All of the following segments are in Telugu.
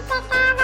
చిట్టక్క వాళ్ళ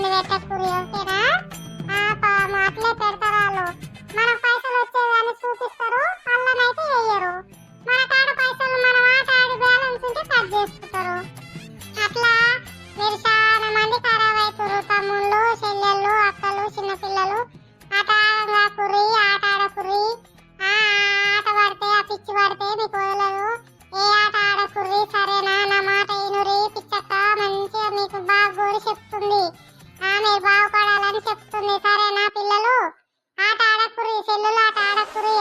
terminated అయిపోతుంది సరే నా పిల్లలు. ఆట ఆడకుర్రి సెల్లులు ఆట ఆడకుర్రి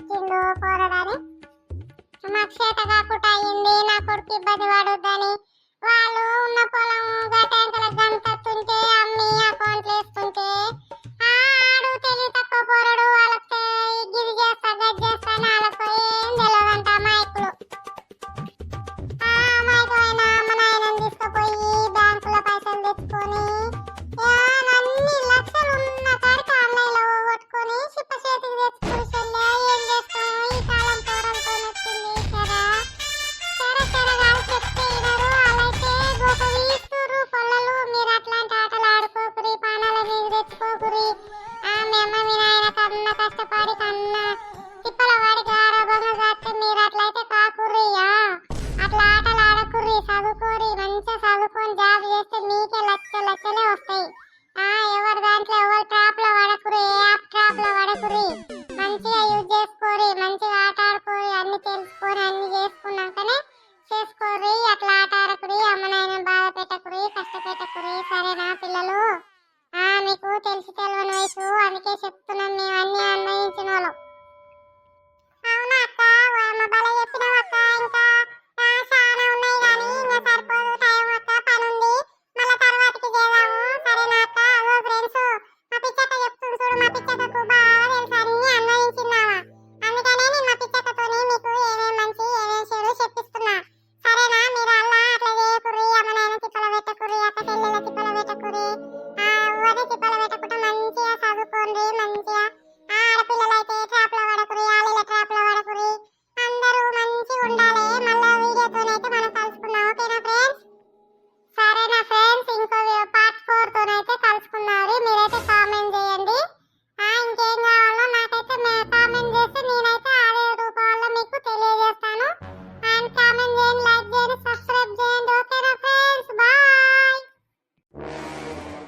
చూస్తుండో పోరడాని మా చేత కాకుండా అయింది నా కొడుకు ఇబ్బంది పడొద్దని. వాళ్ళు ఉన్న పొలం గటాంకల గంట తుంటే me